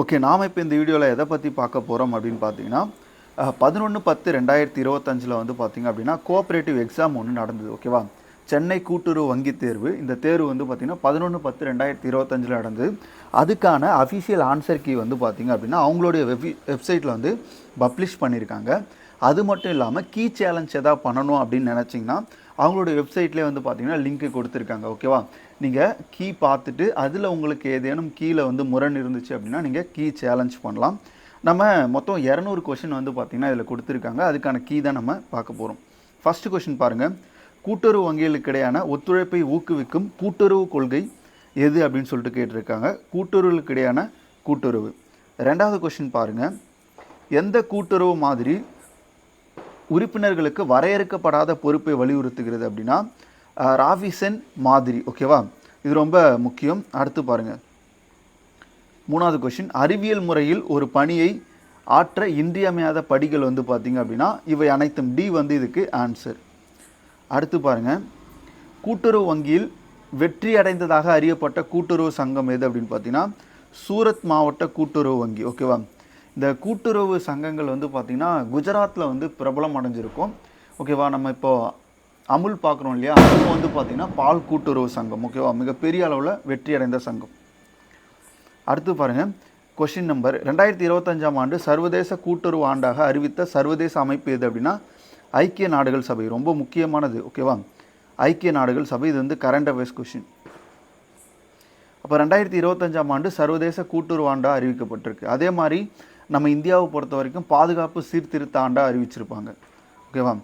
Okay நாம் இப்போ இந்த வீடியோவில் எதை பற்றி பார்க்க போகிறோம் அப்படின்னு பார்த்தீங்கன்னா பதினொன்று பத்து ரெண்டாயிரத்தி இருபத்தஞ்சில் வந்து பார்த்திங்க அப்படின்னா கோஆப்ரேட்டிவ் எக்ஸாம் ஒன்று நடந்தது ஓகேவா சென்னை கூட்டுறவு வங்கி தேர்வு. இந்த தேர்வு வந்து பார்த்திங்கன்னா பதினொன்று பத்து ரெண்டாயிரத்தி இருபத்தஞ்சில் நடந்தது. அதுக்கான அஃபிஷியல் ஆன்சர் கீ வந்து பார்த்திங்க அப்படின்னா அவங்களுடைய வெப் வெப்சைட்டில் வந்து பப்ளிஷ் பண்ணியிருக்காங்க. அது மட்டும் இல்லாமல் கீ சேலஞ்ச் எதாவது பண்ணணும் அப்படின்னு நினச்சிங்கன்னா அவங்களுடைய வெப்சைட்லேயே வந்து பார்த்தீங்கன்னா லிங்க் கொடுத்துருக்காங்க ஓகேவா நீங்கள் கீ பார்த்துட்டு அதில் உங்களுக்கு ஏதேனும் கீழே வந்து முரண் இருந்துச்சு அப்படின்னா நீங்கள் கீ சேலஞ்ச் பண்ணலாம். நம்ம மொத்தம் இரநூறு கொஷின் வந்து பார்த்திங்கன்னா இதில் கொடுத்துருக்காங்க. அதுக்கான கீ தான் நம்ம பார்க்க போகிறோம் ஃபஸ்ட்டு கொஷின் பாருங்கள் கூட்டுறவு வங்கிகளுக்கிடையான ஒத்துழைப்பை ஊக்குவிக்கும் கூட்டுறவு கொள்கை எது அப்படின்னு சொல்லிட்டு கேட்டிருக்காங்க. கூட்டுறவுகளுக்கு இடையான கூட்டுறவு. ரெண்டாவது கொஷின் பாருங்கள் எந்த கூட்டுறவு மாதிரி உறுப்பினர்களுக்கு வரையறுக்கப்படாத பொறுப்பை வலியுறுத்துகிறது அப்படின்னா ராவிசன் மாதிரி ஓகேவா? இது ரொம்ப முக்கியம். அடுத்து பாருங்கள் மூணாவது கொஷின் அறிவியல் முறையில் ஒரு பணியை ஆற்ற இன்றியமையாத படிகள் வந்து பார்த்திங்க அப்படின்னா இவை அனைத்தும் டி வந்து இதுக்கு ஆன்சர் அடுத்து பாருங்கள் கூட்டுறவு வங்கியில் வெற்றி அடைந்ததாக அறியப்பட்ட கூட்டுறவு சங்கம் எது அப்படின்னு பார்த்தீங்கன்னா சூரத் மாவட்ட கூட்டுறவு வங்கி ஓகேவா? இந்த கூட்டுறவு சங்கங்கள் வந்து பார்த்திங்கன்னா குஜராத்தில் வந்து பிரபலம் அடைஞ்சிருக்கும். ஓகேவா? நம்ம இப்போது அமுல் பார்க்குறோம் இல்லையா? அதுவும் வந்து பார்த்திங்கன்னா பால் கூட்டுறவு சங்கம் ஓகேவா? மிகப்பெரிய அளவில் வெற்றி அடைந்த சங்கம். அடுத்து பாருங்க. கொஷின் நம்பர் ரெண்டாயிரத்தி இருபத்தஞ்சாம் ஆண்டு சர்வதேச கூட்டுறவு ஆண்டாக அறிவித்த சர்வதேச அமைப்பு எது அப்படின்னா ஐக்கிய நாடுகள் சபை. ரொம்ப முக்கியமானது ஓகேவா? ஐக்கிய நாடுகள் சபை இது வந்து கரண்ட் அஃபேர்ஸ் கொஷின் அப்போ ரெண்டாயிரத்தி இருபத்தஞ்சாம் ஆண்டு சர்வதேச கூட்டுறவு ஆண்டாக அறிவிக்கப்பட்டிருக்கு. அதே மாதிரி நம்ம இந்தியாவை பொறுத்த வரைக்கும் பாதுகாப்பு சீர்திருத்த ஆண்டாக அறிவிச்சிருப்பாங்க ஓகேவா?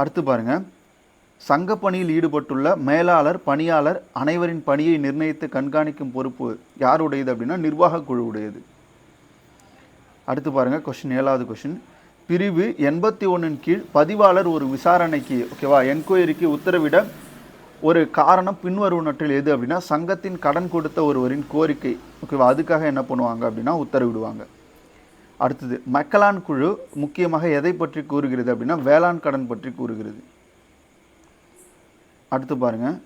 அடுத்து பாருங்கள் சங்க பணியில் ஈடுபட்டுள்ள மேலாளர் பணியாளர் அனைவரின் பணியை நிர்ணயித்து கண்காணிக்கும் பொறுப்பு யாருடையது அப்படின்னா நிர்வாக குழுவுடையது. அடுத்து பாருங்கள் கொஷின் ஏழாவது கொஷின் பிரிவு எண்பத்தி ஒன்றின் கீழ் பதிவாளர் ஒரு விசாரணைக்கு ஓகேவா என்கொயரிக்கு உத்தரவிட ஒரு காரணம் பின்வருவனற்றில் எது அப்படின்னா சங்கத்தின் கடன் கொடுத்த ஒருவரின் கோரிக்கை. ஓகேவா அதுக்காக என்ன பண்ணுவாங்க அப்படின்னா உத்தரவிடுவாங்க. அடுத்தது மக்களான் குழு முக்கியமாக எதை பற்றி கூறுகிறது அப்படின்னா வேளாண் கடன் பற்றி கூறுகிறது. அடுத்து பாருங்கள்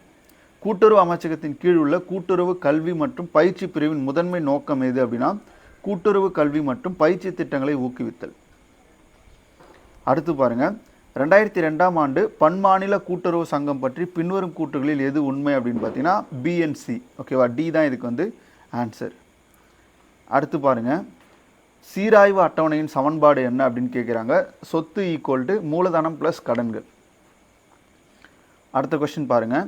கூட்டுறவு அமைச்சகத்தின் கீழ் உள்ள கூட்டுறவு கல்வி மற்றும் பயிற்சி பிரிவின் முதன்மை நோக்கம் எது அப்படின்னா கூட்டுறவு கல்வி மற்றும் பயிற்சி திட்டங்களை ஊக்குவித்தல். அடுத்து பாருங்கள் ரெண்டாயிரத்தி ரெண்டாம் ஆண்டு பன்மாநில கூட்டுறவு சங்கம் பற்றி பின்வரும் கூற்றுகளில் எது உண்மை அப்படின்னு பார்த்தீங்கன்னா பிஎன்சி ஓகேவா டி தான் இதுக்கு வந்து ஆன்சர் அடுத்து பாருங்க. சீராய்வு அட்டவணையின் சமன்பாடு என்ன அப்படின்னு கேட்குறாங்க சொத்து ஈக்குவல் டு மூலதனம் ப்ளஸ் கடன்கள். அடுத்த கொஸ்டின் பாருங்கள்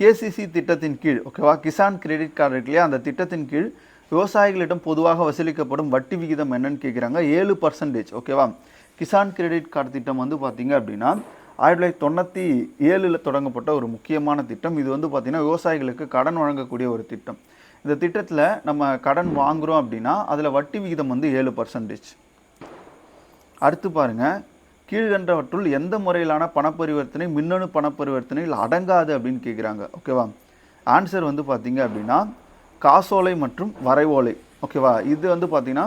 கேசிசி திட்டத்தின் கீழ் ஓகேவா கிசான் கிரெடிட் கார்டு இருக்கு இல்லையா? அந்த திட்டத்தின் கீழ் விவசாயிகளிடம் பொதுவாக வசூலிக்கப்படும் வட்டி விகிதம் என்னன்னு கேட்குறாங்க ஏழு பர்சன்டேஜ் ஓகேவா கிசான் கிரெடிட் கார்டு திட்டம் வந்து பார்த்தீங்க அப்படின்னா ஆயிரத்தி தொள்ளாயிரத்தி தொண்ணூற்றி ஏழில் தொடங்கப்பட்ட ஒரு முக்கியமான திட்டம். இது வந்து பார்த்திங்கன்னா விவசாயிகளுக்கு கடன் வழங்கக்கூடிய ஒரு திட்டம். இந்த திட்டத்தில் நம்ம கடன் வாங்குகிறோம் அப்படின்னா அதில் வட்டி விகிதம் வந்து ஏழு பர்சன்டேஜ் அடுத்து பாருங்கள் கீழ்கண்டவற்றுள் எந்த முறையிலான பணப்பரிவர்த்தனை மின்னணு பணப்பரிவர்த்தனையில் அடங்காது அப்படின்னு கேட்குறாங்க ஓகேவா ஆன்சர் வந்து பார்த்தீங்க அப்படின்னா காசோலை மற்றும் வரைவோலை. ஓகேவா இது வந்து பார்த்தீங்கன்னா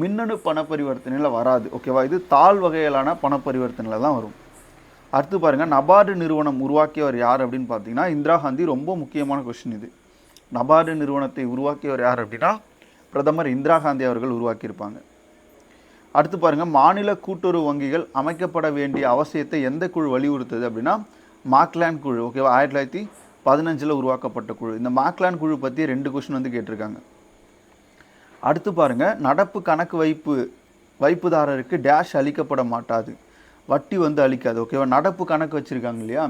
மின்னணு பணப்பரிவர்த்தனையில் வராது. ஓகேவா இது தாழ் வகையிலான பணப்பரிவர்த்தனையில் தான் வரும். அடுத்து பாருங்க நபார்டு நிறுவனம் உருவாக்கியவர் யார் அப்படின்னு பார்த்தீங்கன்னா இந்திரா காந்தி ரொம்ப முக்கியமான கொஸ்டின் இது. நபார்டு நிறுவனத்தை உருவாக்கியவர் யார் அப்படின்னா பிரதமர் இந்திரா காந்தி அவர்கள் உருவாக்கியிருப்பாங்க. அடுத்து பாருங்கள் மாநில கூட்டுறவு வங்கிகள் அமைக்கப்பட வேண்டிய அவசியத்தை எந்த குழு வலியுறுத்துது அப்படின்னா மாக்லான் குழு ஓகேவா ஆயிரத்தி தொள்ளாயிரத்தி பதினஞ்சில் உருவாக்கப்பட்ட குழு. இந்த மாக்லான் குழு பற்றி ரெண்டு கொஷின் வந்து கேட்டிருக்காங்க. அடுத்து பாருங்கள் நடப்பு கணக்கு வைப்பு வைப்புதாரருக்கு டேஷ் அளிக்கப்பட மாட்டாது. வட்டி வந்து அளிக்காது ஓகேவா நடப்பு கணக்கு வச்சுருக்காங்க இல்லையா?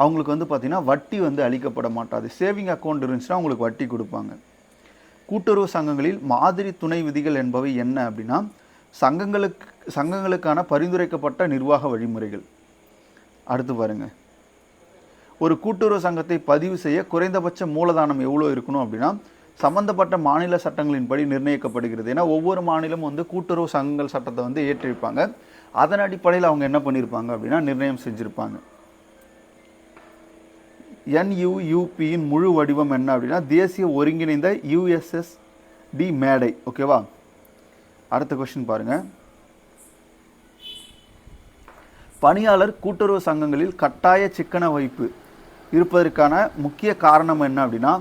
அவங்களுக்கு வந்து பார்த்திங்கன்னா வட்டி வந்து அளிக்கப்பட மாட்டாது. சேவிங் அக்கௌண்ட் இருந்துச்சுன்னா அவங்களுக்கு வட்டி கொடுப்பாங்க. கூட்டுறவு சங்கங்களில் மாதிரி துணை விதிகள் என்பவை என்ன அப்படின்னா சங்கங்களுக்கு சங்கங்களுக்கான பரிந்துரைக்கப்பட்ட நிர்வாக வழிமுறைகள். அடுத்து பாருங்க. ஒரு கூட்டுறவு சங்கத்தை பதிவு செய்ய குறைந்தபட்ச மூலதனம் எவ்வளோ இருக்கணும் அப்படின்னா சம்பந்தப்பட்ட மாநில சட்டங்களின்படி நிர்ணயிக்கப்படுகிறது. ஏன்னா ஒவ்வொரு மாநிலமும் வந்து கூட்டுறவு சங்கங்கள் சட்டத்தை வந்து ஏற்றிருப்பாங்க. அதன் அடிப்படையில் அவங்க என்ன பண்ணியிருப்பாங்க அப்படின்னா நிர்ணயம் செஞ்சுருப்பாங்க. என்யூயூபியின் முழு வடிவம் என்ன அப்படின்னா தேசிய ஒருங்கிணைந்த யுஎஸ்எஸ்டி மேடை ஓகேவா? அடுத்த கொஸ்டின் பாருங்கள் பணியாளர் கூட்டுறவு சங்கங்களில் கட்டாய சிக்கன வைப்பு. இருப்பதற்கான முக்கிய காரணம் என்ன அப்படின்னா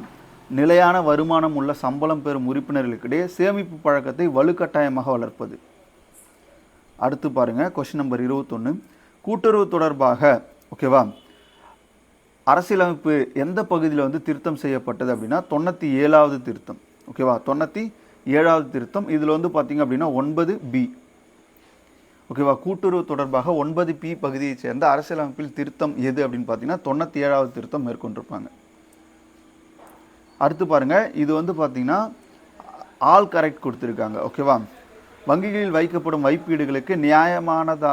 நிலையான வருமானம் உள்ள சம்பளம் பெறும் உறுப்பினர்களுக்கிடையே சேமிப்பு பழக்கத்தை வலுக்கட்டாயமாக வளர்ப்பது. அடுத்து பாருங்க கொஸ்டின் நம்பர் இருபத்தொன்று கூட்டுறவு தொடர்பாக ஓகேவா அரசியலமைப்பு எந்த பகுதியில் வந்து திருத்தம் செய்யப்பட்டது அப்படின்னா தொண்ணூற்றி ஏழாவது திருத்தம் ஓகேவா தொண்ணூற்றி ஏழாவது திருத்தம். இதில் வந்து பார்த்திங்க அப்படின்னா ஒன்பது பி ஓகேவா கூட்டுறவு தொடர்பாக ஒன்பது பி பகுதியைச் சேர்ந்த அரசியலமைப்பில் திருத்தம் எது அப்படின்னு பார்த்தீங்கன்னா தொண்ணூற்றி ஏழாவது திருத்தம் மேற்கொண்டிருப்பாங்க. அடுத்து பாருங்கள் இது வந்து பார்த்திங்கன்னா ஆல் கரெக்ட் கொடுத்துருக்காங்க. ஓகேவா வங்கிகளில் வைக்கப்படும் வைப்பீடுகளுக்கு நியாயமானதா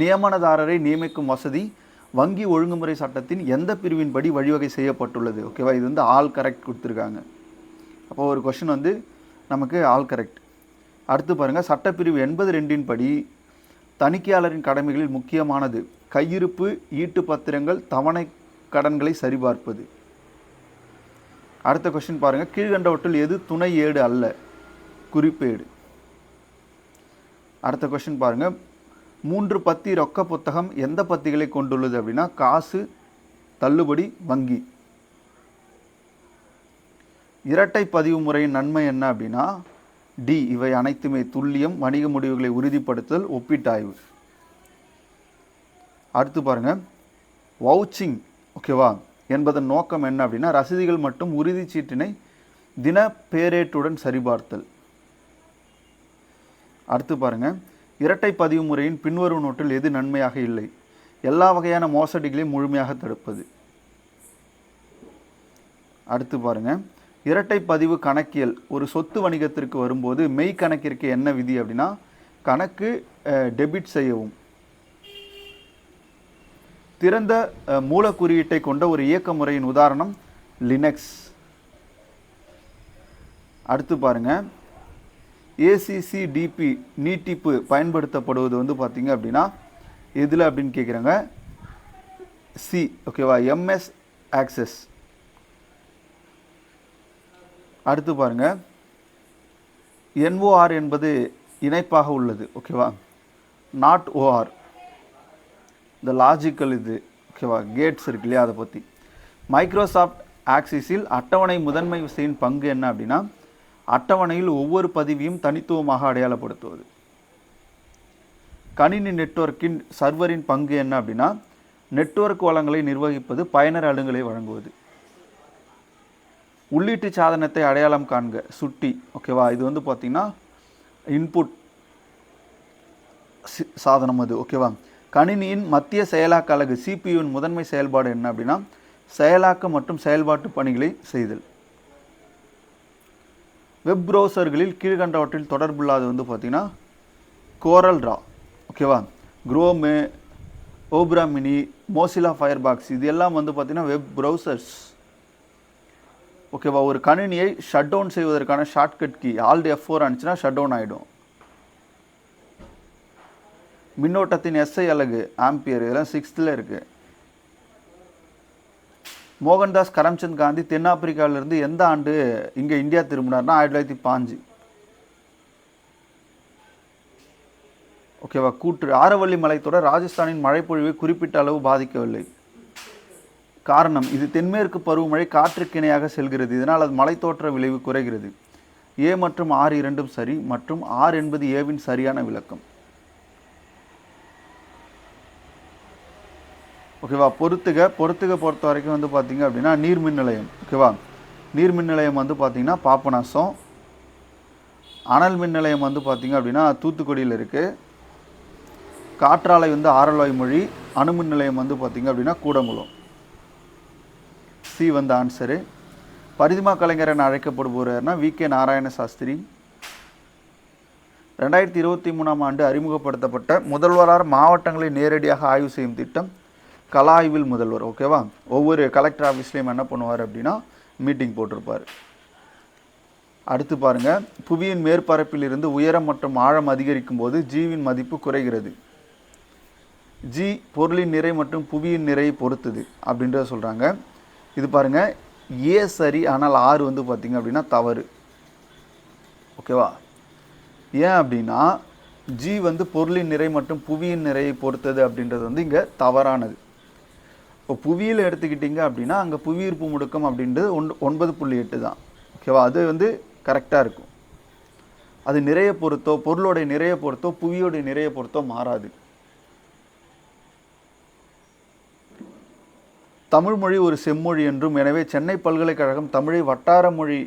நியமனதாரரை நியமிக்கும் வசதி வங்கி ஒழுங்குமுறை சட்டத்தின் எந்த பிரிவின்படி வழிவகை செய்யப்பட்டுள்ளது? ஓகேவா இது வந்து ஆல் கரெக்ட் கொடுத்துருக்காங்க. அப்போ ஒரு கொஷின் வந்து நமக்கு ஆல் கரெக்ட் அடுத்து பாருங்கள் சட்டப்பிரிவு எண்பது ரெண்டின் படி தணிக்கையாளரின் கடமைகளில் முக்கியமானது. கையிருப்பு ஈட்டு பத்திரங்கள் தவணை கடன்களை சரிபார்ப்பது. அடுத்த கொஸ்டின் பாருங்கள் கீழ்கண்டவற்றில் எது துணை ஏடு அல்ல? குறிப்பேடு. அடுத்த கொஸ்டின் பாருங்கள் மூன்று பத்தி ரொக்க புத்தகம் எந்த பத்திகளை கொண்டுள்ளது அப்படின்னா காசு தள்ளுபடி வங்கி. இரட்டை பதிவு முறையின் நன்மை என்ன அப்படின்னா டி இவை அனைத்துமே துல்லியம் வணிக முடிவுகளை உறுதிப்படுத்தல் ஒப்பீட்டாய்வு. அடுத்து பாருங்க. வவுச்சிங் ஓகேவா என்பதன் நோக்கம் என்ன அப்படின்னா ரசீதுகள் மற்றும் உறுதிச் சீட்டினை தின பேரேட்டுடன் சரிபார்த்தல். அடுத்து பாருங்க. இரட்டை பதிவு முறையின் பின்வரும் நோட்டில் எது நன்மையாக இல்லை? எல்லா வகையான மோசடிகளையும் முழுமையாக தடுப்பது. அடுத்து பாருங்கள் இரட்டை பதிவு கணக்கியல் ஒரு சொத்து வணிகத்திற்கு வரும்போது மெய் கணக்கிற்கு என்ன விதி அப்படின்னா கணக்கு டெபிட் செய்யவும். திறந்த மூல குறியீட்டை கொண்ட ஒரு இயக்க முறையின் உதாரணம் லினக்ஸ். அடுத்து பாருங்க. ஏசிசிடிபி நீட்டிப்பு பயன்படுத்தப்படுவது வந்து பார்த்தீங்க அப்படின்னா எதில் அப்படின்னு கேட்குறாங்க? சி ஓகேவா? MS access. அடுத்து பாருங்க. என்ஓஆர் என்பது இணைப்பாக உள்ளது ஓகேவா நாட் ஓஆர் இந்த லாஜிக்கல் இது ஓகேவா கேட்ஸ் இருக்கு இல்லையா அதை பற்றி மைக்ரோசாஃப்ட் ஆக்சிஸில் அட்டவணை முதன்மை விசையின் பங்கு என்ன அப்படின்னா அட்டவணையில் ஒவ்வொரு பதிவையும் தனித்துவமாக அடையாளப்படுத்துவது. கணினி நெட்வொர்க்கின் சர்வரின் பங்கு என்ன அப்படின்னா நெட்வொர்க் வளங்களை நிர்வகிப்பது பயனர் அலுங்களை வழங்குவது. உள்ளீட்டு சாதனத்தை அடையாளம் காண்க. சுட்டி. ஓகேவா இது வந்து பார்த்திங்கன்னா இன்புட் சி- சாதனம் அது. ஓகேவா கணினியின் மத்திய செயலாக்க அலகு சிபியுவின் முதன்மை செயல்பாடு என்ன அப்படின்னா செயலாக்க மற்றும் செயல்பாட்டு பணிகளை செய்தல். வெப் ப்ரௌசர்களில் கீழ்கண்டவற்றில் தொடர்புள்ளாது வந்து பார்த்திங்கன்னா கோரல் ரா ஓகேவா Chrome Opera Mini Mozilla Firefox இது எல்லாம் வந்து பார்த்திங்கன்னா வெப் ப்ரௌசர்ஸ் ஓகேவா ஒரு கணினியை ஷட் டவுன் செய்வதற்கான shortcut key alt F four அனுச்சுன்னா shut down ஆகிடும் மின்னோட்டத்தின் எஸ்ஐ அலகு ஆம்பியர் இதெல்லாம் சிக்ஸ்த்தில் இருக்குது மோகன்தாஸ் கரம்சந்த் காந்தி தென்னாப்பிரிக்காவிலிருந்து எந்த ஆண்டு இங்கே இந்தியா திரும்பினார்னா ஆயிரத்தி தொள்ளாயிரத்தி பாஞ்சு. ஓகேவா கூற்று ஆரவள்ளி மலைத்தொடர் ராஜஸ்தானின் மழைப்பொழிவை குறிப்பிட்ட அளவு பாதிக்கவில்லை. காரணம். இது தென்மேற்கு பருவமழை காற்றுக்கு இணையாக செல்கிறது. இதனால் அது மலைத்தோற்ற விளைவு குறைகிறது. ஏ மற்றும் ஆர் இரண்டும் சரி மற்றும் ஆர் என்பது ஏவின் சரியான விளக்கம். ஓகேவா பொறுத்துக பொறுத்துக பொறுத்த வரைக்கும் வந்து பார்த்தீங்க அப்படின்னா நீர்மின் நிலையம். ஓகேவா நீர்மின் நிலையம் வந்து பார்த்தீங்கன்னா பாப்பநாசம் அனல் மின் நிலையம் வந்து பார்த்தீங்க அப்படின்னா தூத்துக்குடியில் இருக்குது காற்றாலை வந்து ஆரல்வாய் மொழி அணுமின் நிலையம் வந்து பார்த்தீங்க அப்படின்னா கூடங்குளம். சி வந்து ஆன்சரு பரிதிமா கலைஞர் என அழைக்கப்படுபவர்னா வி. கே. நாராயண சாஸ்திரி. ரெண்டாயிரத்தி இருபத்தி மூணாம் ஆண்டு அறிமுகப்படுத்தப்பட்ட முதல்வரார் மாவட்டங்களை நேரடியாக ஆய்வு செய்யும் திட்டம் கலா ஆய்வில் முதல்வர் ஓகேவா ஒவ்வொரு கலெக்டர் ஆஃபீஸ்லேயும் என்ன பண்ணுவார் அப்படின்னா மீட்டிங் போட்டிருப்பார். அடுத்து பாருங்கள் புவியின் மேற்பரப்பில் இருந்து உயரம் மற்றும் ஆழம் அதிகரிக்கும் போது ஜீவின் மதிப்பு குறைகிறது. ஜி பொருளின் நிறை மற்றும் புவியின் நிறையை பொறுத்தது அப்படின்றத சொல்கிறாங்க இது பாருங்கள் ஏ சரி ஆனால் ஆறு வந்து பார்த்திங்க அப்படின்னா தவறு. ஓகேவா ஏன் அப்படின்னா ஜி வந்து பொருளின் நிறை மற்றும் புவியின் நிறையை பொறுத்தது அப்படின்றது வந்து இங்கே தவறானது. இப்போ புவியில் எடுத்துக்கிட்டிங்க அப்படின்னா அங்கே புவியீர்ப்பு முடுக்கம் அப்படின்றது ஒன் ஒன்பது புள்ளி எட்டு தான். ஓகேவா அது வந்து கரெக்டாக இருக்கும். அது நிறைய பொறுத்தோ பொருளோடைய நிறைய பொறுத்தோ புவியோடைய நிறைய பொறுத்தோ மாறாது. தமிழ் மொழி ஒரு செம்மொழி என்றும் எனவே சென்னை பல்கலைக்கழகம் தமிழை வட்டார மொழி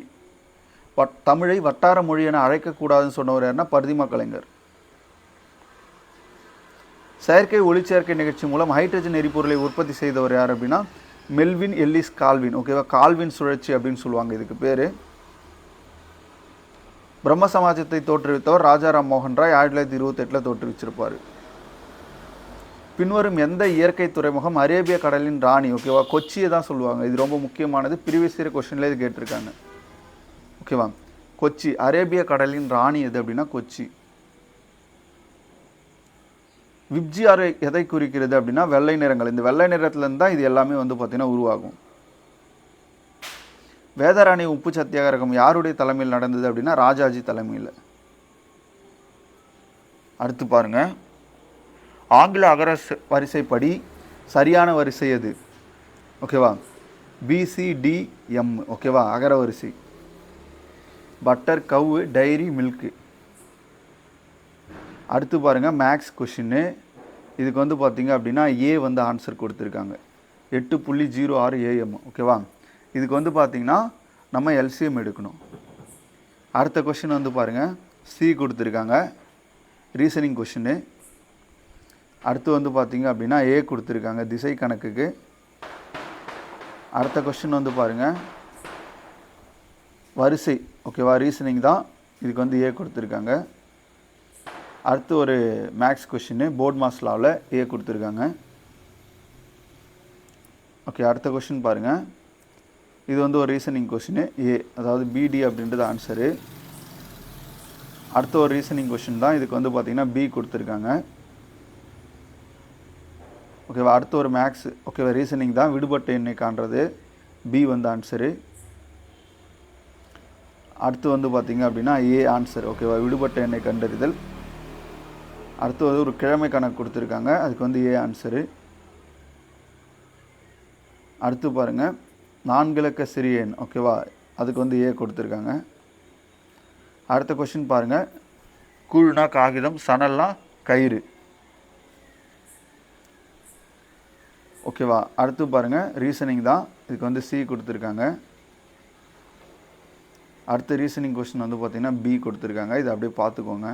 வட் தமிழை வட்டார மொழி என அழைக்கக்கூடாதுன்னு சொன்னவர் யாருன்னா பரிதிமா கலைஞர். செயற்கை ஒளிச்சேர்க்கை நிகழ்ச்சி மூலம் ஹைட்ரஜன் எரிபொருளை உற்பத்தி செய்தவர் யார் அப்படின்னா மெல்வின் எல்லிஸ் கால்வின். ஓகேவா கால்வின் சுழற்சி அப்படின்னு சொல்லுவாங்க இதுக்கு பேர். பிரம்ம சமாஜத்தை தோற்றுவித்தவர் ராஜாராம் மோகன் ராய் ஆயிரத்தி தொள்ளாயிரத்தி இருபத்தெட்டில் தோற்றுவிச்சிருப்பார். பின்வரும் எந்த இயற்கை துறைமுகம்? அரேபிய கடலின் ராணி ஓகேவா கொச்சியை தான் சொல்லுவாங்க. இது ரொம்ப முக்கியமானது. ப்ரீவியஸ் இயர் கொஸ்டின்ல இது கேட்டிருக்காங்க. ஓகேவா கொச்சி அரேபிய கடலின் ராணி எது அப்படின்னா கொச்சி. விப்ஜி ஆறு எதை குறிக்கிறது அப்படின்னா வெள்ளை நிறங்கள். இந்த வெள்ளை நிறத்துலேருந்து தான் இது எல்லாமே வந்து பார்த்திங்கன்னா உருவாகும். வேதராணி உப்பு சத்தியாகிரகம் யாருடைய தலைமையில் நடந்தது அப்படின்னா ராஜாஜி தலைமையில். அடுத்து பாருங்கள் ஆங்கில அகர வரிசைப்படி சரியான வரிசை எது? ஓகேவா? பிசிடிஎம் ஓகேவா? அகர வரிசை. பட்டர் கவு டைரி மில்க்கு அடுத்து பாருங்கள் மேக்ஸ் கொஷின்னு இதுக்கு வந்து பார்த்தீங்க அப்படின்னா ஏ வந்து ஆன்சர் கொடுத்துருக்காங்க. எட்டு புள்ளி ஜீரோ ஆறு ஏஎம் ஓகேவா? இதுக்கு வந்து பார்த்தீங்கன்னா நம்ம எல்சிஎம் எடுக்கணும். அடுத்த கொஷின் வந்து பாருங்கள் சி கொடுத்துருக்காங்க. ரீசனிங் கொஷின்னு அடுத்து வந்து பார்த்தீங்க அப்படின்னா ஏ கொடுத்துருக்காங்க திசை கணக்குக்கு. அடுத்த கொஷின் வந்து பாருங்கள் வரிசை ஓகேவா ரீசனிங் தான். இதுக்கு வந்து ஏ கொடுத்துருக்காங்க. அடுத்து ஒரு மேக்ஸ் கொஷின்னு போர்ட் மாஸ் லாவில் ஏ கொடுத்துருக்காங்க. ஓகே அடுத்த கொஷின் பாருங்கள் இது வந்து ஒரு ரீசனிங் கொஷின் ஏ அதாவது பிடி அப்படின்றது ஆன்சரு அடுத்த ஒரு ரீசனிங் கொஷின் தான். இதுக்கு வந்து பார்த்திங்கன்னா பி கொடுத்துருக்காங்க. ஓகேவா அடுத்து ஒரு மேக்ஸ் ஓகேவா ரீசனிங் தான். விடுபட்ட எண்ணை காண்றது. பி வந்து ஆன்சரு அடுத்து வந்து பார்த்தீங்க அப்படின்னா ஏ ஆன்சர் ஓகேவா விடுபட்ட எண்ணை கண்டறிதல். அடுத்து வந்து ஒரு கிழமை கணக்கு கொடுத்துருக்காங்க. அதுக்கு வந்து ஏ ஆன்சரு அடுத்து பாருங்கள் நான்கிழக்க சிறிய எண். ஓகேவா அதுக்கு வந்து ஏ கொடுத்துருக்காங்க. அடுத்த கொஷின் பாருங்கள் கூழ்னா காகிதம் சணல்னா கயிறு. ஓகேவா? அடுத்து பாருங்கள் ரீசனிங் தான். இதுக்கு வந்து சி கொடுத்துருக்காங்க. அடுத்த ரீசனிங் கொஸ்டின் வந்து பார்த்தீங்கன்னா பி கொடுத்துருக்காங்க. இதை அப்படியே பார்த்துக்கோங்க.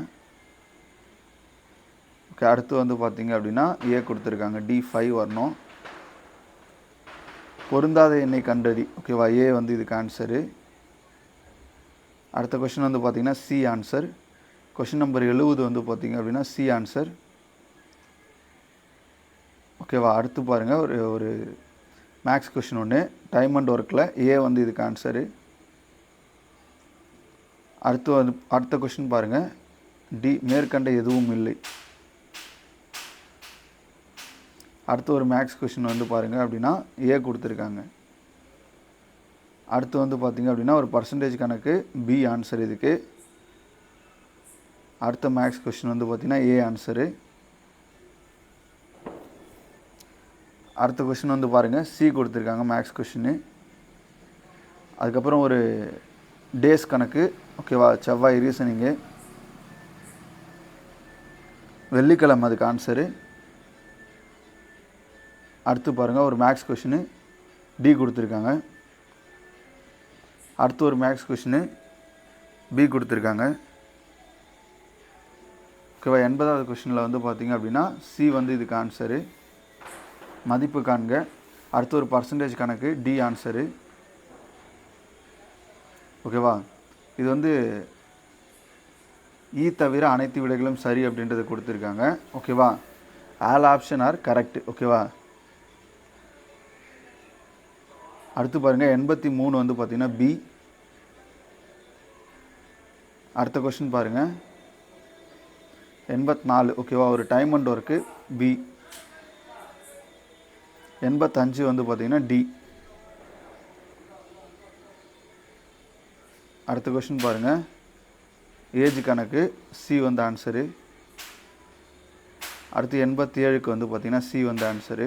ஓகே அடுத்து வந்து பார்த்தீங்க அப்படின்னா ஏ கொடுத்துருக்காங்க. டி ஃபைவ் வரணும். பொருந்தாத எண்ணெய் கண்டறி. ஓகேவா? ஏ வந்து இதுக்கு ஆன்சரு அடுத்த கொஷின் வந்து பார்த்தீங்கன்னா சி ஆன்சர் கொஷின் நம்பர் எழுபது வந்து பார்த்தீங்க அப்படின்னா சி ஆன்சர் ஓகேவா அடுத்து பாருங்கள் ஒரு ஒரு மேக்ஸ் கொஷின் ஒன்று டைமண்ட் ஒர்க்கில் ஏ வந்து இதுக்கு ஆன்சரு அடுத்து வந்து அடுத்த கொஷின் பாருங்கள் டி மேற்கண்ட எதுவும் இல்லை. அடுத்து ஒரு மேக்ஸ் கொஷின் வந்து பாருங்கள் அப்படின்னா ஏ கொடுத்துருக்காங்க. அடுத்து வந்து பார்த்தீங்க அப்படின்னா ஒரு பர்சன்டேஜ் கணக்கு பி ஆன்சர் இதுக்கு. அடுத்த மேக்ஸ் கொஷின் வந்து பார்த்தீங்கன்னா ஏ ஆன்சரு அடுத்த கொஷின் வந்து பாருங்கள் சி கொடுத்துருக்காங்க மேக்ஸ் கொஷின்னு அதுக்கப்புறம் ஒரு டேஸ் கணக்கு. ஓகேவா செவ்வாய் ரீசனிங்கு வெள்ளிக்கிழமை அதுக்கு ஆன்சரு அடுத்து பாருங்கள் ஒரு மேக்ஸ் கொஷினு டி கொடுத்துருக்காங்க. அடுத்து ஒரு மேக்ஸ் கொஷினு பி கொடுத்துருக்காங்க. ஓகேவா எண்பதாவது கொஷினில் வந்து பார்த்தீங்க அப்படின்னா சி வந்து இதுக்கு ஆன்சரு மதிப்பு காண்க. அடுத்து ஒரு பர்சன்டேஜ் கணக்கு டி ஆன்சரு ஓகேவா இது வந்து ஈ தவிர அனைத்து விடைகளும் சரி அப்படின்றத கொடுத்துருக்காங்க. ஓகேவா ஆல் ஆப்ஷன் ஆர் கரெக்ட் ஓகேவா அடுத்து பாருங்கள் எண்பத்தி மூணு வந்து பார்த்தீங்கன்னா பி அடுத்த கொஷின் பாருங்கள் எண்பத்தி நாலு. ஓகேவா ஒரு டைம் அண்ட் ஒர்க்கு பி எண்பத்தஞ்சு வந்து பார்த்தீங்கன்னா டி அடுத்த கொஷின் பாருங்கள் ஏஜ் கணக்கு சி வந்து ஆன்சரு அடுத்து எண்பத்தி ஏழுக்கு வந்து பார்த்தீங்கன்னா சி வந்து ஆன்சரு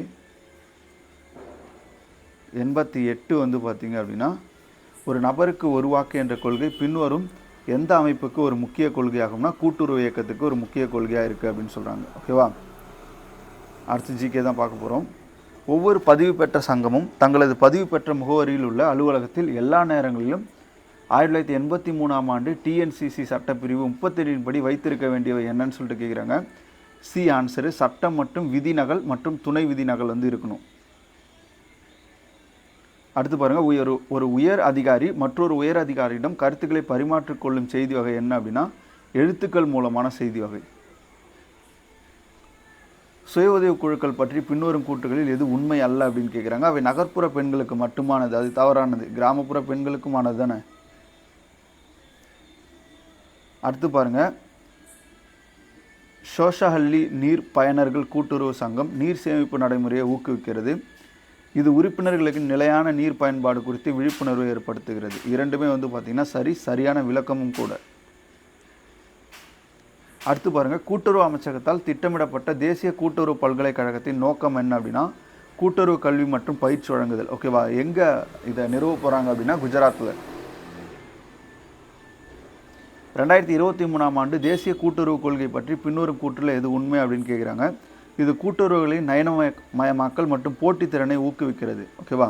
எண்பத்தி எட்டு வந்து பார்த்தீங்க அப்படின்னா ஒரு நபருக்கு ஒரு வாக்கு என்ற கொள்கை பின்வரும் எந்த அமைப்புக்கு ஒரு முக்கிய கொள்கையாகும்னா கூட்டுறவு இயக்கத்துக்கு ஒரு முக்கிய கொள்கையாக இருக்குது அப்படின்னு சொல்கிறாங்க ஓகேவா அடுத்து ஜிகே தான் பார்க்க போகிறோம் ஒவ்வொரு பதிவு பெற்ற சங்கமும் தங்களது பதிவு பெற்ற முகவரியில் உள்ள அலுவலகத்தில் எல்லா நேரங்களிலும் ஆயிரத்தி தொள்ளாயிரத்தி எண்பத்தி மூணாம் ஆண்டு டிஎன்சிசி சட்டப்பிரிவு முப்பத்தெட்டின் படி வைத்திருக்க வேண்டியவை என்னன்னு சொல்லிட்டு கேட்குறாங்க சி ஆன்சரு சட்டம் மற்றும் விதிநகல் மற்றும் துணை விதிநகல் வந்து இருக்கணும். அடுத்து பாருங்கள் உயர் ஒரு உயர் அதிகாரி மற்றொரு உயர் அதிகாரியிடம் கருத்துக்களை பரிமாற்றிக்கொள்ளும் செய்தி வகை என்ன அப்படின்னா எழுத்துக்கள் மூலமான செய்தி வகை. சுய உதவி குழுக்கள் பற்றி பின்வரும் கூற்றுகளில் எது உண்மை அல்ல அப்படின்னு கேட்குறாங்க அவை நகர்ப்புற பெண்களுக்கு மட்டுமானது அது தவறானது. கிராமப்புற பெண்களுக்குமானது தானே அடுத்து பாருங்க. சோஷஹல்லி நீர் பயனர்கள் கூட்டுறவு சங்கம் நீர் சேமிப்பு நடைமுறையை ஊக்குவிக்கிறது. இது உறுப்பினர்களுக்கு நிலையான நீர் பயன்பாடு குறித்து விழிப்புணர்வை ஏற்படுத்துகிறது. இரண்டுமே வந்து பார்த்திங்கன்னா சரி சரியான விளக்கமும் கூட. அடுத்து பாருங்கள் கூட்டுறவு அமைச்சகத்தால் திட்டமிடப்பட்ட தேசிய கூட்டுறவு பல்கலைக்கழகத்தின் நோக்கம் என்ன அப்படின்னா கூட்டுறவு கல்வி மற்றும் பயிற்சி வழங்குதல். ஓகேவா எங்கே இதை நிறுவ போகிறாங்க அப்படின்னா குஜராத்தில் ரெண்டாயிரத்தி இருபத்தி மூணாம் ஆண்டு தேசிய கூட்டுறவு கொள்கை பற்றி பின்வரும் கூற்றில் எது உண்மை அப்படின்னு கேட்குறாங்க இது கூட்டுறவுகளின் நயனமய மயமாக்கல் மற்றும் போட்டித்திறனை ஊக்குவிக்கிறது. ஓகேவா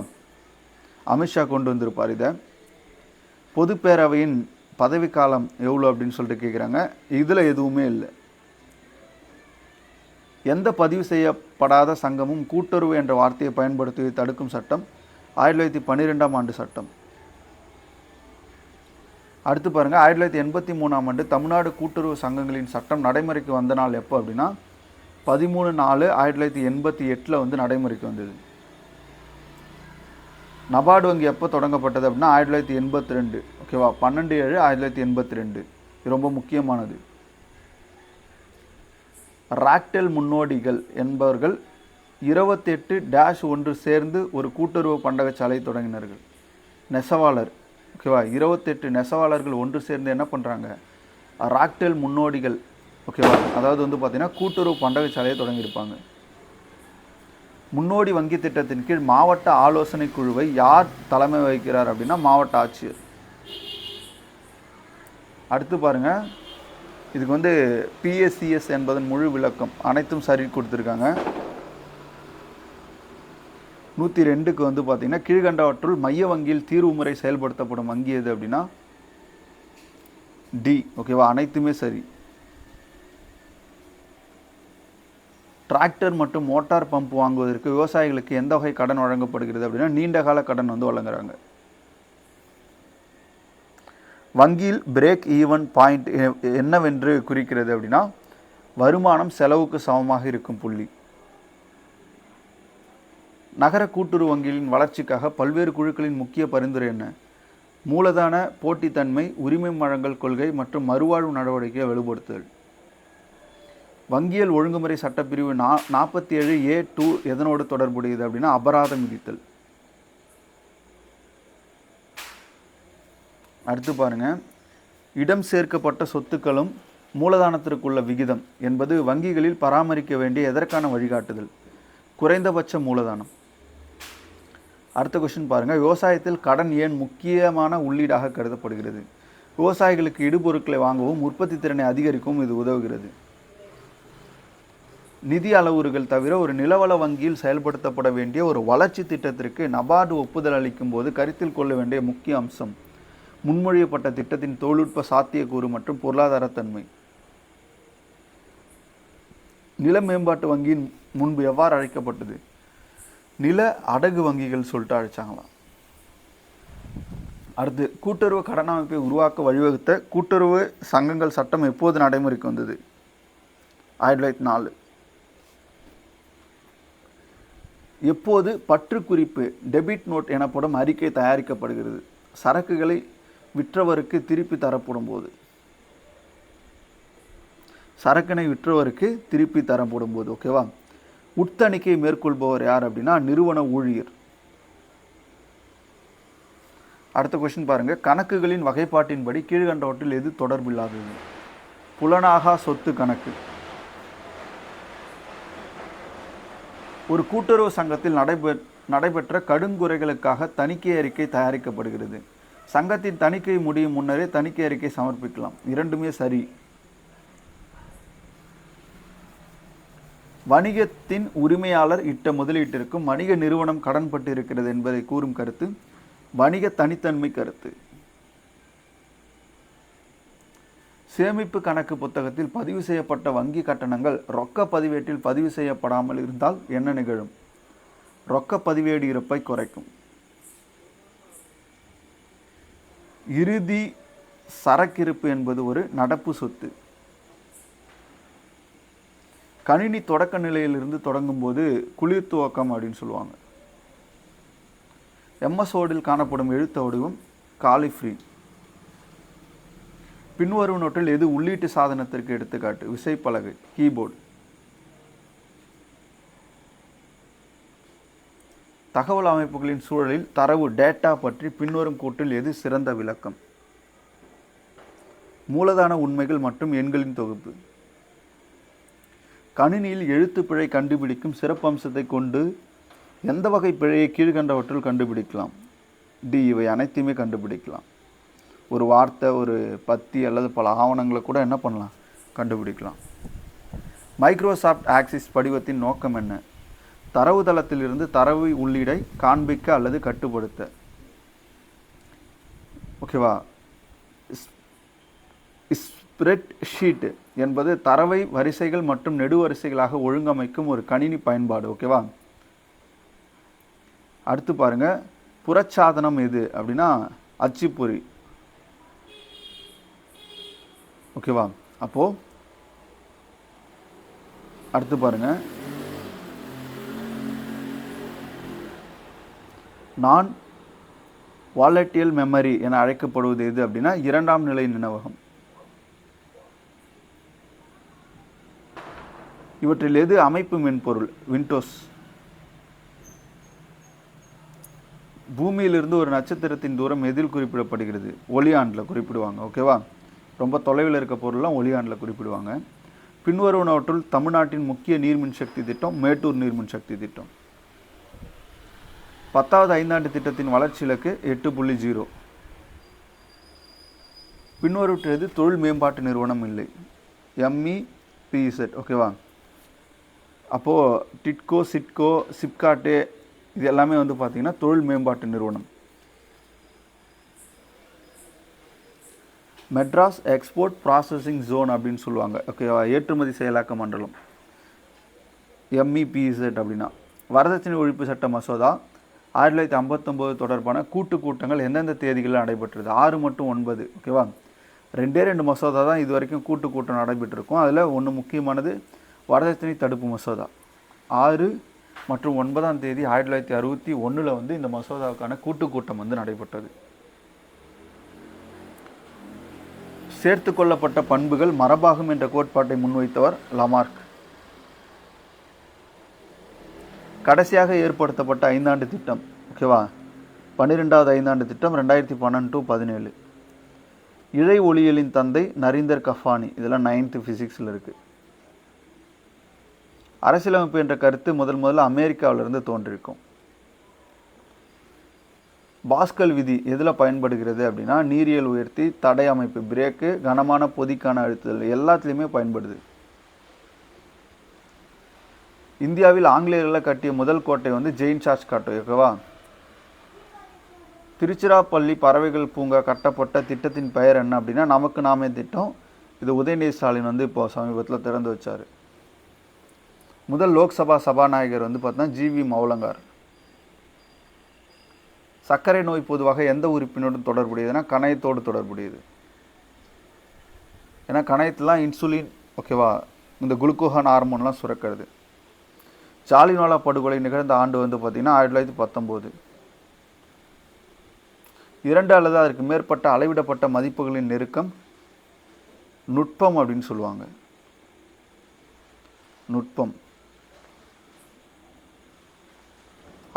அமித்ஷா கொண்டு வந்திருப்பார் இதை. பொதுப்பேரவையின் பதவிக்காலம் எவ்வளோ அப்படின்னு சொல்லிட்டு கேட்குறாங்க இதில் எதுவுமே இல்லை. எந்த பதிவு செய்யப்படாத சங்கமும் கூட்டுறவு என்ற வார்த்தையை பயன்படுத்தி தடுக்கும் சட்டம் ஆயிரத்தி தொள்ளாயிரத்தி பன்னிரெண்டாம் ஆண்டு சட்டம். அடுத்து பாருங்கள் ஆயிரத்தி தொள்ளாயிரத்தி எண்பத்தி மூணாம் ஆண்டு தமிழ்நாடு கூட்டுறவு சங்கங்களின் சட்டம் நடைமுறைக்கு வந்த நாள் எப்போ அப்படின்னா பதிமூணு நாலு ஆயிரத்தி தொள்ளாயிரத்தி எண்பத்தி எட்டில் வந்து நடைமுறைக்கு வந்தது. நபார்டு வங்கி எப்போ தொடங்கப்பட்டது அப்படின்னா ஆயிரத்தி தொள்ளாயிரத்தி எண்பத்தி ரெண்டு. ஓகேவா பன்னெண்டு ஏழு ஆயிரத்தி தொள்ளாயிரத்தி எண்பத்தி ரெண்டு. இது ரொம்ப முக்கியமானது. ராக்டெல் முன்னோடிகள் என்பவர்கள் இருபத்தெட்டு டேஷ் ஒன்று சேர்ந்து ஒரு கூட்டுறவு பண்டகச்சாலை தொடங்கினார்கள். நெசவாளர். ஓகேவா இருபத்தெட்டு நெசவாளர்கள் ஒன்று சேர்ந்து என்ன பண்ணுறாங்க ராக்டெல் முன்னோடிகள். ஓகேவா அதாவது வந்து பார்த்திங்கன்னா கூட்டுறவு பண்டகச்சாலையை தொடங்கியிருப்பாங்க. முன்னோடி வங்கி திட்டத்தின் கீழ் மாவட்ட ஆலோசனை குழுவை யார் தலைமை வகிக்கிறார் அப்படின்னா மாவட்ட ஆட்சியர். அடுத்து பாருங்க. இதுக்கு வந்து பிஎஸ்சிஎஸ் என்பதன் முழு விளக்கம். அனைத்தும் சரி கொடுத்துருக்காங்க. நூற்றி ரெண்டுக்கு வந்து பார்த்தீங்கன்னா கீழ்கண்டவற்றுள் மைய வங்கியில் தீர்வு முறை செயல்படுத்தப்படும் வங்கி எது அப்படின்னா டி ஓகேவா அனைத்துமே சரி. டிராக்டர் மற்றும் மோட்டார் பம்ப் வாங்குவதற்கு விவசாயிகளுக்கு எந்த வகை கடன் வழங்கப்படுகிறது அப்படின்னா நீண்டகால கடன் வந்து வழங்குறாங்க. வங்கியில் பிரேக் ஈவன் பாயிண்ட் என்னவென்று குறிக்கிறது அப்படின்னா வருமானம் செலவுக்கு சமமாக இருக்கும் புள்ளி. நகர கூட்டுறவு வங்கிகளின் வளர்ச்சிக்காக பல்வேறு குழுக்களின் முக்கிய பரிந்துரை என்ன? மூலதான போட்டித்தன்மை உரிமை வழங்கல் கொள்கை மற்றும் மறுவாழ்வு நடவடிக்கையை வலுப்படுத்துதல். வங்கியல் ஒழுங்குமுறை சட்டப்பிரிவு நா நாற்பத்தி ஏழு ஏ டூ எதனோடு தொடர்புடையது அப்படின்னா அபராதம் விதித்தல். அடுத்து பாருங்க. இடம் சேர்க்கப்பட்ட சொத்துக்களும் மூலதனத்திற்குள்ள விகிதம் என்பது வங்கிகளில் பராமரிக்க வேண்டிய எதற்கான வழிகாட்டுதல்? குறைந்தபட்ச மூலதனம். அடுத்த கொஸ்டின் பாருங்க. விவசாயத்தில் கடன் ஏன் முக்கியமான உள்ளீடாக கருதப்படுகிறது? விவசாயிகளுக்கு இடுபொருட்களை வாங்கவும் உற்பத்தி திறனை அதிகரிக்கவும் இது உதவுகிறது. நிதி அளவுறுகள் தவிர ஒரு நிலவள வங்கியில் செயல்படுத்தப்பட வேண்டிய ஒரு வளர்ச்சி திட்டத்திற்கு நபார்டு ஒப்புதல் அளிக்கும் போது கருத்தில் கொள்ள வேண்டிய முக்கிய அம்சம் முன்மொழியப்பட்ட திட்டத்தின் தொழில்நுட்ப சாத்தியக்கூறு மற்றும் பொருளாதாரத்தன்மை. நில மேம்பாட்டு வங்கியின் முன்பு எவ்வாறு அழைக்கப்பட்டது? நில அடகு வங்கிகள் சொல்லிட்டு அழைச்சாங்களாம் அடுத்து கூட்டுறவு கடனமைப்பை உருவாக்க வழிவகுத்த கூட்டுறவு சங்கங்கள் சட்டம் எப்போது நடைமுறைக்கு வந்தது? ஆயிரத்தி தொள்ளாயிரத்தி நாலு. எப்போது பற்று குறிப்பு டெபிட் நோட் எனப்படும் அறிக்கை தயாரிக்கப்படுகிறது. சரக்குகளை விற்றவருக்கு திருப்பி தரப்படும் போது. சரக்கினை விற்றவருக்கு திருப்பி தரப்படும் போது ஓகேவா உட்தணிக்கை மேற்கொள்பவர் யார் அப்படின்னா நிறுவன ஊழியர். அடுத்த கொஸ்டின் பாருங்கள் கணக்குகளின் வகைப்பாட்டின்படி கீழ்கண்டவற்றில் எது தொடர்பில்லாதது? புலனாகா சொத்து கணக்கு. ஒரு கூட்டுறவு சங்கத்தில் நடைபெ நடைபெற்ற கடுங்குறைகளுக்காக தணிக்கை அறிக்கை தயாரிக்கப்படுகிறது. சங்கத்தின் தணிக்கை முடியும் முன்னரே தணிக்கை அறிக்கை சமர்ப்பிக்கலாம். இரண்டுமே சரி. வணிகத்தின் உரிமையாளர் இட்ட முதலீட்டிற்கும் வணிக நிறுவனம் கடன்பட்டு இருக்கிறது என்பதை கூறும் கருத்து வணிக தனித்தன்மை கருத்து. சேமிப்பு கணக்கு புத்தகத்தில் பதிவு செய்யப்பட்ட வங்கி கட்டணங்கள் ரொக்க பதிவேட்டில் பதிவு செய்யப்படாமல் இருந்தால் என்ன நிகழும்? ரொக்க பதிவேடு இருப்பை குறைக்கும். இறுதி சரக்கிருப்பு என்பது ஒரு நடப்பு சொத்து. கணினி தொடக்க நிலையிலிருந்து தொடங்கும்போது குளிர் துவக்கம் அப்படின்னு சொல்லுவாங்க. எம்எஸ் ஓடில் காணப்படும் எழுத்த வடிவம் காலிஃப்ரீ பின்வரும் நோட்டில் எது உள்ளீட்டு சாதனத்திற்கு எடுத்துக்காட்டு? விசைப்பலகை கீபோர்டு. தகவல் அமைப்புகளின் சூழலில் தரவு டேட்டா பற்றி பின்வரும் கூட்டில் எது சிறந்த விளக்கம்? மூலதான உண்மைகள் மற்றும் எண்களின் தொகுப்பு. கணினியில் எழுத்து பிழை கண்டுபிடிக்கும் சிறப்பம்சத்தை கொண்டு எந்த வகை பிழையை கீழ்கண்டவற்றில் கண்டுபிடிக்கலாம்? டி இவை அனைத்தையுமே கண்டுபிடிக்கலாம். ஒரு வார்த்தை ஒரு பத்தி அல்லது பல ஆவணங்களை கூட என்ன பண்ணலாம்? கண்டுபிடிக்கலாம். மைக்ரோசாஃப்ட் ஆக்சிஸ் படிவத்தின் நோக்கம் என்ன? தரவுதளத்திலிருந்து தரவு உள்ளீடை காண்பிக்க அல்லது கட்டுப்படுத்த. ஓகேவா ஸ்ப்ரெட் ஷீட்டு என்பது தரவை வரிசைகள் மற்றும் நெடுவரிசைகளாக ஒழுங்கமைக்கும் ஒரு கணினி பயன்பாடு. ஓகேவா அடுத்து பாருங்கள் புறச்சாதனம் எது அப்படின்னா அச்சுப்பொறி. ஓகேவா? அப்போது அடுத்து பாருங்க. நான் வாலட்டியல் மெமரி என அழைக்கப்படுவது எது அப்படின்னா இரண்டாம் நிலை நினைவகம். இவற்றில் எது அமைப்பு மென்பொருள்? விண்டோஸ் பூமியிலிருந்து ஒரு நட்சத்திரத்தின் தூரம் எதில் குறிப்பிடப்படுகிறது? ஒளியாண்டில் குறிப்பிடுவாங்க ஓகேவா? ரொம்ப தொலைவில் இருக்க பொருள்லாம் ஒளியாண்டில் குறிப்பிடுவாங்க. பின்வருவனவற்றுள் தமிழ்நாட்டின் முக்கிய நீர்மின் சக்தி திட்டம் மேட்டூர் நீர்மின் சக்தி திட்டம். பத்தாவது ஐந்தாண்டு திட்டத்தின் வளர்ச்சி இலக்கு எட்டு புள்ளி ஜீரோ. பின்வருவது தொழில் மேம்பாட்டு நிறுவனம் இல்லை. எம்இ பிஇசெட் ஓகேவா? அப்போது டிட்கோ சிட்கோ சிப்காட்டு இது எல்லாமே வந்து பார்த்திங்கன்னா தொழில் மேம்பாட்டு நிறுவனம். மெட்ராஸ் எக்ஸ்போர்ட் ப்ராசஸிங் ஜோன் அப்படின்னு சொல்லுவாங்க. ஓகேவா ஏற்றுமதி செயலாக்க மண்டலம். எம்இபிஇசெட் அப்படின்னா. வரதட்சணை ஒழிப்பு சட்ட மசோதா ஆயிரத்தி தொள்ளாயிரத்தி ஐம்பத்தொம்போது தொடர்பான கூட்டு கூட்டங்கள் எந்தெந்த தேதிகளில் நடைபெற்றது? ஆறு மற்றும் ஒன்பது. ஓகேவா ரெண்டே ரெண்டு மசோதா தான் இது வரைக்கும் கூட்டு கூட்டம் நடைபெற்றிருக்கும். அதில் ஒன்று முக்கியமானது வரதட்சணை தடுப்பு மசோதா. ஆறு மற்றும் ஒன்பதாம் தேதி ஆயிரத்தி தொள்ளாயிரத்தி அறுபத்தி ஒன்றில் வந்து இந்த மசோதாவுக்கான கூட்டு கூட்டம் வந்து நடைபெற்றது. சேர்த்து கொள்ளப்பட்ட பண்புகள் மரபாகும் என்ற கோட்பாட்டை முன்வைத்தவர் லமார்க் கடைசியாக ஏற்படுத்தப்பட்ட ஐந்தாண்டு திட்டம் ஓகேவா பன்னிரெண்டாவது ஐந்தாண்டு திட்டம் ரெண்டாயிரத்தி பன்னெண்டு டு பதினேழு. இழை ஒளியலின் தந்தை நரீந்தர் கஃபானி. இதெல்லாம் நைன்த்து ஃபிசிக்ஸில் இருக்குது அரசியலமைப்பு என்ற கருத்து முதல் முதல்ல அமெரிக்காவிலிருந்து தோன்றியிருக்கும் பாஸ்கல் விதி எதில் பயன்படுகிறது அப்படின்னா நீரியல் உயர்த்தி தடை அமைப்பு பிரேக்கு கனமான பொதிக்கான அழுத்துதல் எல்லாத்துலேயுமே பயன்படுது. இந்தியாவில் ஆங்கிலேயர்களை கட்டிய முதல் கோட்டை வந்து ஜெயின் சார்ஜ் காட்டோ ஓகேவா? திருச்சிராப்பள்ளி பறவைகள் பூங்கா கட்டப்பட்ட திட்டத்தின் பெயர் என்ன அப்படின்னா நமக்கு நாமே திட்டம். இது உதயநிதி ஸ்டாலின் வந்து இப்போ சமீபத்தில் திறந்து வச்சார். முதல் லோக்சபா சபாநாயகர் வந்து பார்த்தீங்கன்னா ஜிவி மௌலங்கார். சர்க்கரை நோய் பொதுவாக எந்த உறுப்பினுடன் தொடர்புடையதுன்னா கணையத்தோடு தொடர்புடையது. ஏன்னா கணையத்துலாம் இன்சுலின் ஓகேவா? இந்த குளுக்கோகான் ஹார்மோன்லாம் சுரக்கிறது. ஜாலினாலா படுகொலை நிகழ்ந்த ஆண்டு வந்து பார்த்திங்கன்னா ஆயிரத்தி தொள்ளாயிரத்தி பத்தொம்போது. இரண்டு அல்லது அதற்கு மேற்பட்ட அளவிடப்பட்ட மதிப்புகளின் நெருக்கம் நுட்பம் அப்படின்னு சொல்லுவாங்க. நுட்பம்.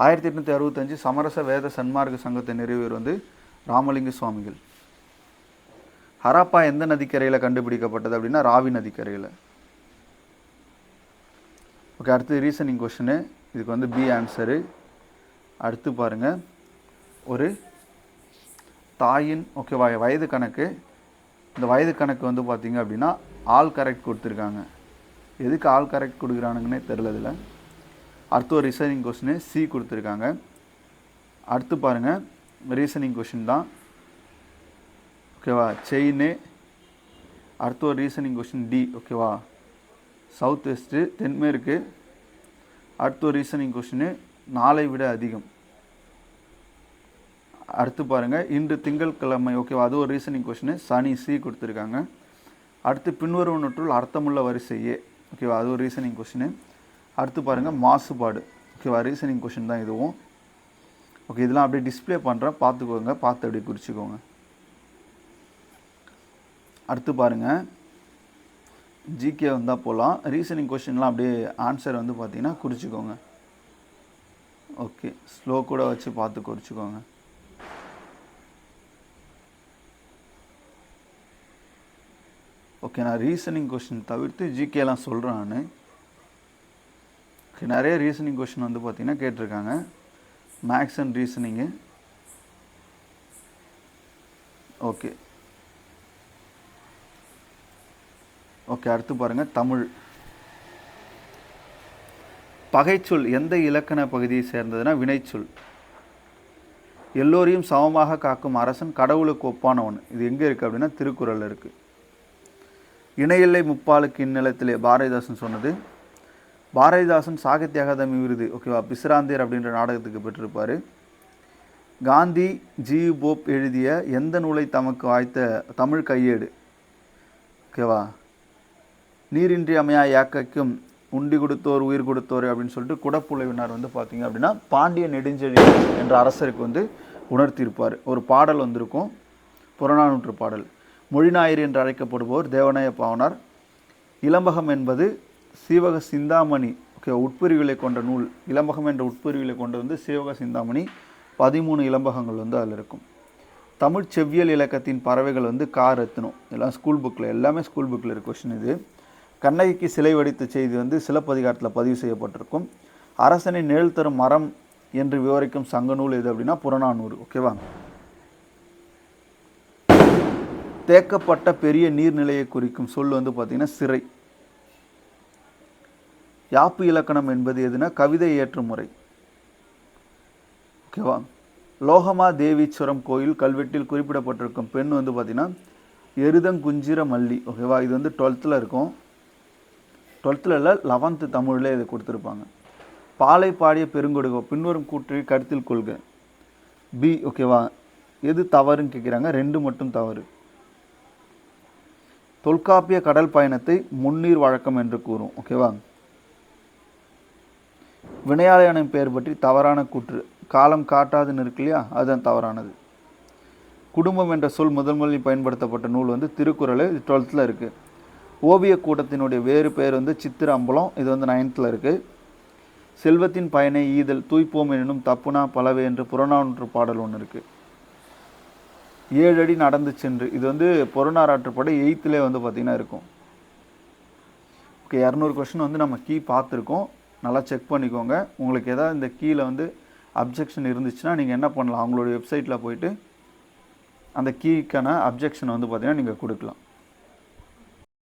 ஆயிரத்தி எட்நூற்றி அறுபத்தஞ்சு சமரச வேத சன்மார்க்க சங்கத்தை நிறைவேறு வந்து ராமலிங்க சுவாமிகள். ஹராப்பா எந்த நதிக்கரையில் கண்டுபிடிக்கப்பட்டது அப்படின்னா ராவி நதிக்கரையில். ஓகே அடுத்து ரீசனிங் கொஷனு இதுக்கு வந்து பி ஆன்சரு அடுத்து பாருங்கள் ஒரு தாயின் ஓகேவா வயது கணக்கு. இந்த வயது கணக்கு வந்து பார்த்தீங்க அப்படின்னா ஆல் கரெக்ட் கொடுத்துருக்காங்க. எதுக்கு ஆல் கரெக்ட் கொடுக்குறானுங்கன்னே தெரில இதில் அடுத்து ஒரு ரீசனிங் கொஸ்டின் சி கொடுத்துருக்காங்க. அடுத்து பாருங்கள் ரீசனிங் கொஷின் தான். ஓகேவா செயின் அடுத்து ஒரு ரீசனிங் கொஷின் டி ஓகேவா சவுத் வெஸ்ட்டு தென்மேற்கு அடுத்து ஒரு ரீசனிங் கொஷின் நாளை விட அதிகம். அடுத்து பாருங்கள் இன்று திங்கட்கிழமை ஓகேவா அது ஒரு ரீசனிங் கொஷின் சனி சி கொடுத்துருக்காங்க. அடுத்து பின்வருவனற்றுள் அர்த்தமுள்ள வரிசையே ஓகேவா அது ஒரு ரீசனிங் கொஷின் அடுத்து பாருங்கள் மாசுபாடு. ஓகேவா ரீசனிங் கொஷின் தான் இதுவும். ஓகே இதெல்லாம் அப்படியே டிஸ்ப்ளே பண்ணுறேன் பார்த்துக்கோங்க பார்த்து அப்படியே குறிச்சிக்கோங்க. அடுத்து பாருங்கள் ஜிகே வந்தால் போகலாம் ரீசனிங் கொஷின்லாம் அப்படியே ஆன்சர் வந்து பார்த்தீங்கன்னா குறிச்சிக்கோங்க. ஓகே ஸ்லோ கூட வச்சு பார்த்து குறிச்சிக்கோங்க. ஓகே நான் ரீசனிங் கொஷின் தவிர்த்து ஜிகேலாம் சொல்கிறேன் நான். ஓகே நிறைய ரீசனிங் கொஷின் வந்து பார்த்தீங்கன்னா கேட்டிருக்காங்க. Maths and reasoning okay okay அடுத்து பாருங்கள் தமிழ். பகைச்சொல் எந்த இலக்கண பகுதியை சேர்ந்ததுன்னா வினைச்சொல். எல்லோரையும் சமமாக காக்கும் அரசன் கடவுளுக்கு ஒப்பானவன். இது எங்கே இருக்குது அப்படின்னா திருக்குறள் இருக்குது இணையில்லை முப்பாலுக்கு இந்நிலத்திலே பாரதிதாசன் சொன்னது பாரதிதாசன் சாகித்ய அகாதமி விருது ஓகேவா பிசிராந்தியர் அப்படின்ற நாடகத்துக்கு பெற்றிருப்பார். காந்தி ஜி. போப் எழுதிய எந்த நூலை தமக்கு வாய்த்த தமிழ் கையேடு? ஓகேவா நீரின்றி அமையா யாக்கைக்கும் உண்டி கொடுத்தோர் உயிர் கொடுத்தோர் அப்படின்னு சொல்லிட்டு குடப்புலவினார் வந்து பார்த்தீங்க அப்படின்னா பாண்டிய நெடுஞ்செழி என்ற அரசருக்கு வந்து உணர்த்தியிருப்பார். ஒரு பாடல் வந்திருக்கும். புறநானூற்று பாடல். மொழிநாயர் என்று அழைக்கப்படுபவர் தேவநாய பாவனார். இளம்பகம் என்பது சீவக சிந்தாமணி ஓகே உட்பிரிவுகளை கொண்ட நூல் இளம்பகம் என்ற உட்பிரிவுகளை கொண்டு வந்து சீவக சிந்தாமணி பதிமூணு இளம்பகங்கள் வந்து அதில் இருக்கும். தமிழ் செவ்வியல் இலக்கத்தின் பறவைகள் வந்து கார் ரத்னம் எல்லாம் ஸ்கூல் புக்கில் எல்லாமே ஸ்கூல் புக்கில் இருக்க கொஷின் இது. கண்ணகிக்கு சிலை வடித்த செய்தி வந்து சிலப்பதிகாரத்தில் பதிவு செய்யப்பட்டிருக்கும். அரசனை நிழல் தரும் மரம் என்று விவரிக்கும் சங்க நூல் எது அப்படின்னா புறநானூறு ஓகேவா தேக்கப்பட்ட பெரிய நீர்நிலையை குறிக்கும் சொல் வந்து பார்த்திங்கன்னா சிறை. யாப்பு இலக்கணம் என்பது எதுனா கவிதை ஏற்றும் முறை ஓகேவா லோகமா தேவீஸ்வரம் கோயில் கல்வெட்டில் குறிப்பிடப்பட்டிருக்கும் பெண் வந்து பார்த்திங்கன்னா எருதங்குஞ்சிர மல்லி. ஓகேவா இது வந்து டுவெல்த்தில் இருக்கும். டுவெல்த்தில் இல்லை லெவன்த்து தமிழில் இதை கொடுத்துருப்பாங்க. பாலை பாடிய பெருங்கொடுகோ பின்வரும் கூற்றை கருத்தில் கொள்க. பி ஓகேவா எது தவறுன்னு கேட்குறாங்க ரெண்டு மட்டும் தவறு. தொல்காப்பிய கடல் பயணத்தை முன்னீர் வழக்கம் என்று கூறும். ஓகேவா வினையாளனின் பெயர் பற்றி தவறான கூற்று. காலம் காட்டாதுன்னு இருக்கு இல்லையா அதுதான் தவறானது. குடும்பம் என்ற சொல் முதல் முதலில் பயன்படுத்தப்பட்ட நூல் வந்து திருக்குறள் இது டுவெல்த்தில் இருக்குது ஓவிய கூட்டத்தினுடைய வேறு பெயர் வந்து சித்திர அம்பலம் இது வந்து நைன்த்தில் இருக்குது செல்வத்தின் பயனை ஈதல் தூய்ப்போம் எனினும் தப்புனா பலவே என்று புறநானூற்று பாடல் ஒன்று இருக்குது ஏழு அடி நடந்து சென்று இது வந்து புறநாராற்றுப்படை எயித்துலேயே வந்து பார்த்திங்கன்னா இருக்கும். ஓகே இரநூறு கொஷின் வந்து நம்ம கீ பார்த்துருக்கோம். நல்லா செக் பண்ணிக்கோங்க. உங்களுக்கு எதாவது இந்த கீழே வந்து அப்ஜெக்ஷன் இருந்துச்சுன்னா நீங்கள் என்ன பண்ணலாம்? அவங்களுடைய வெப்சைட்டில் போயிட்டு அந்த கீக்கான அப்ஜெக்ஷனை வந்து பார்த்திங்கன்னா நீங்கள் கொடுக்கலாம்.